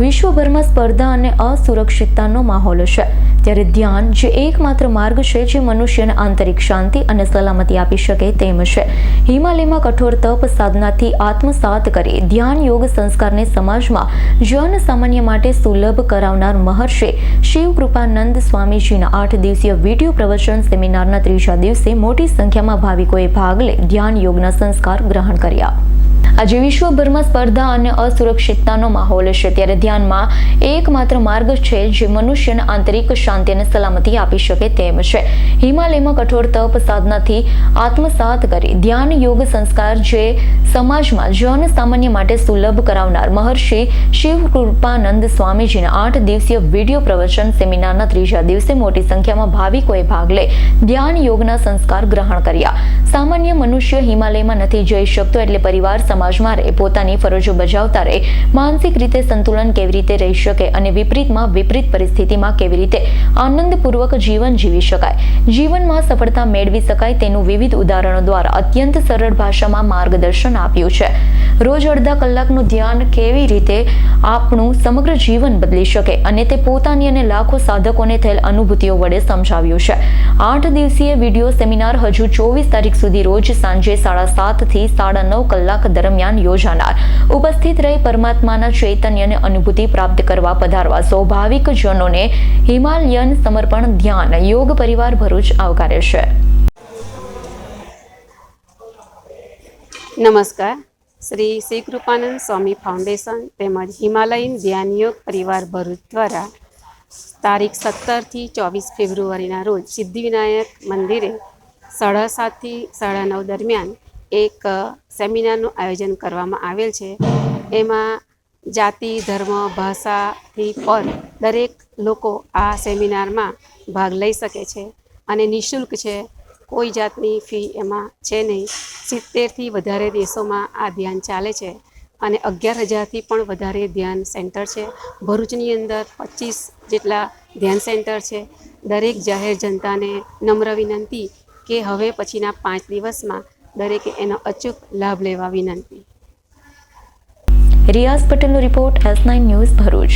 વિશ્વભરમાં સ્પર્ધા અને અસુરક્ષિતતાનો માહોલ છે. ત્યારે ધ્યાન જે એકમાત્ર માર્ગ છે જે મનુષ્યને આંતરિક શાંતિ અને સલામતી આપી શકે તેમ છે. હિમાલયમાં કઠોર તપ સાધનાથી આત્મસાત કરી ધ્યાન યોગ સંસ્કારને સમાજમાં જન સામાન્ય માટે સુલભ કરાવનાર મહર્ષિ શિવ કૃપાનંદ સ્વામીજીના આઠ દિવસીય વીડિયો પ્રવચન સેમિનારના ત્રીજા દિવસે મોટી સંખ્યામાં ભાવિકોએ ભાગ લે ધ્યાન યોગના સંસ્કાર ગ્રહણ કર્યા. આજે વિશ્વભરમાં સ્પર્ધા અને અસુરક્ષિતતાનો માહોલ છે. ત્યારે ધ્યાનમાં એકમાત્ર માર્ગ છે જે મનુષ્યને આંતરિક શાંતિ અને સલામતી આપી શકે તેમ છે. હિમાલયમાં કઠોર તપ સાધનાથી આત્મસાત કરી ધ્યાન યોગ સંસ્કાર જે સમાજમાં જન સામાન્ય માટે સુલભ કરાવનાર મહર્ષિ શિવ કૃપાનંદ સ્વામીજીના આઠ દિવસીય વીડિયો પ્રવચન સેમિનારના ત્રીજા દિવસે મોટી સંખ્યામાં ભાવિકોએ ભાગ લઈ ધ્યાન યોગના સંસ્કાર ગ્રહણ કર્યા. સામાન્ય મનુષ્ય હિમાલયમાં નથી જઈ શકતો એટલે પરિવાર સમાજમાં રહે પોતાની ફરજો બજાવતા રહે માનસિક રીતે સંતુલન કેવી રીતે રહી શકે અને વિપરીતમાં વિપરીત પરિસ્થિતિમાં કેવી રીતે આનંદપૂર્વક જીવન જીવી શકાય? જીવનમાં સફળતા મેળવી શકાય તેનું વિવિધ ઉદાહરણો દ્વારા અત્યંત સરળ ભાષામાં માર્ગદર્શન આપ્યું છે. રોજ અડધા કલાકનું ધ્યાન કેવી રીતે આપણું સમગ્ર જીવન બદલી શકે અને તે પોતાની અને લાખો સાધકોને થયેલ અનુભૂતિઓ વડે સમજાવ્યું છે. આઠ દિવસીય વીડિયો સેમિનાર હજુ ચોવીસ તારીખ સુધી રોજ સાંજે સાડા સાતથી સાડા નવ કલાક દરમિયાન યોજાનાર. ઉપસ્થિત રહી પરમાત્માના ચૈતન્યને અનુભૂતિ પ્રાપ્ત કરવા પધારવા સ્વાભાવિક જનોને હિમાલયન સમર્પણ ધ્યાન યોગ પરિવાર ભરૂચ આવકારે છે. નમસ્કાર. શ્રી શ્રી કૃપાનંદ સ્વામી ફાઉન્ડેશન તેમજ હિમાલયન ધ્યાન યોગ પરિવાર ભરૂચ દ્વારા તારીખ સત્તરથી ચોવીસ ફેબ્રુઆરીના રોજ સિદ્ધિવિનાયક મંદિરે સાડા સાતથી સાડા નવ દરમિયાન એક સેમિનારનું આયોજન કરવામાં આવેલ છે. એમાં જાતિ, ધર્મ, ભાષાથી પર દરેક લોકો આ સેમિનારમાં ભાગ લઈ શકે છે અને નિઃશુલ્ક છે. કોઈ જાતની ફી એમાં છે નહીં. સિત્તેરથી વધારે દેશોમાં આ ધ્યાન ચાલે છે અને અગિયાર હજારથી પણ વધારે ધ્યાન સેન્ટર છે. ભરૂચની અંદર પચીસ જેટલા ધ્યાન સેન્ટર છે. દરેક જાહેર જનતાને નમ્ર વિનંતી કે હવે પછીના પાંચ દિવસમાં દરેકે એનો અચૂક લાભ લેવા વિનંતી. રિયાઝ પટેલનો report S nine news Bharuch.